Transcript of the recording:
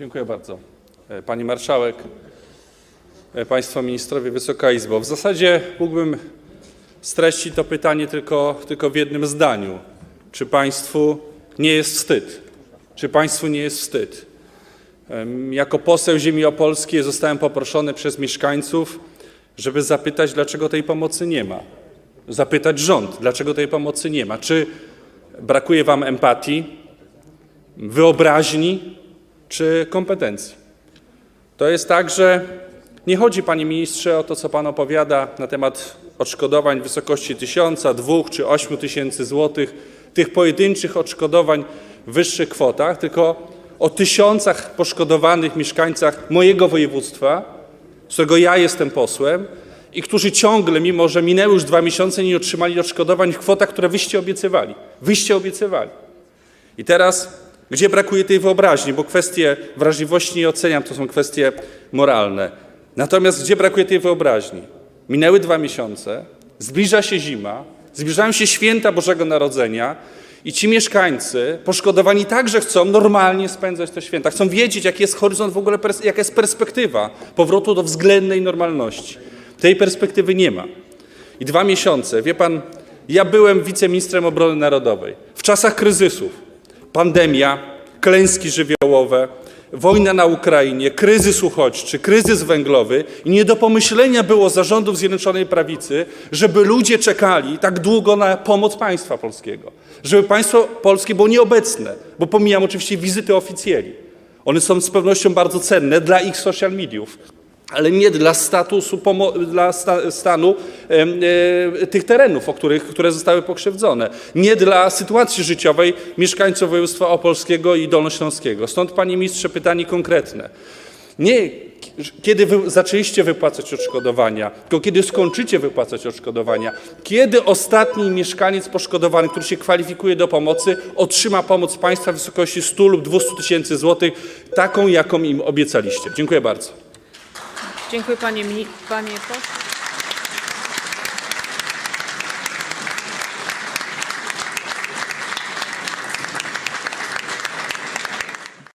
Dziękuję bardzo. E, Pani Marszałek, e, Państwo Ministrowie, Wysoka Izbo. W zasadzie mógłbym streścić to pytanie tylko, tylko w jednym zdaniu. Czy Państwu nie jest wstyd? Czy Państwu nie jest wstyd? Jako poseł ziemi opolskiej zostałem poproszony przez mieszkańców, żeby zapytać, dlaczego tej pomocy nie ma. Zapytać rząd, dlaczego tej pomocy nie ma. Czy brakuje Wam empatii, wyobraźni czy kompetencji? To jest tak, że nie chodzi, panie ministrze, o to, co pan opowiada na temat odszkodowań w wysokości tysiąca, dwóch czy ośmiu tysięcy złotych, tych pojedynczych odszkodowań w wyższych kwotach, tylko o tysiącach poszkodowanych mieszkańcach mojego województwa, z którego ja jestem posłem i którzy ciągle, mimo że minęły już dwa miesiące, nie otrzymali odszkodowań w kwotach, które wyście obiecywali. Wyście obiecywali. I teraz, gdzie brakuje tej wyobraźni, bo kwestie wrażliwości nie oceniam, to są kwestie moralne. Natomiast gdzie brakuje tej wyobraźni? Minęły dwa miesiące, zbliża się zima, zbliżają się święta Bożego Narodzenia i ci mieszkańcy poszkodowani także chcą normalnie spędzać te święta. Chcą wiedzieć, jaki jest horyzont w ogóle, jaka jest perspektywa powrotu do względnej normalności. Tej perspektywy nie ma. I dwa miesiące. Wie pan, ja byłem wiceministrem obrony narodowej. W czasach kryzysów, pandemia, klęski żywiołowe, wojna na Ukrainie, kryzys uchodźczy, kryzys węglowy i nie do pomyślenia było zarządów Zjednoczonej Prawicy, żeby ludzie czekali tak długo na pomoc państwa polskiego. Żeby państwo polskie było nieobecne, bo pomijam oczywiście wizyty oficjeli. One są z pewnością bardzo cenne dla ich social mediów, ale nie dla statusu, dla sta, stanu e, tych terenów, o których, które zostały pokrzywdzone. Nie dla sytuacji życiowej mieszkańców województwa opolskiego i dolnośląskiego. Stąd, panie ministrze, pytanie konkretne. Nie kiedy wy zaczęliście wypłacać odszkodowania, tylko kiedy skończycie wypłacać odszkodowania. Kiedy ostatni mieszkaniec poszkodowany, który się kwalifikuje do pomocy, otrzyma pomoc państwa w wysokości 100 lub 200 tysięcy złotych, taką, jaką im obiecaliście. Dziękuję bardzo. Dziękuję panie, panie pośle.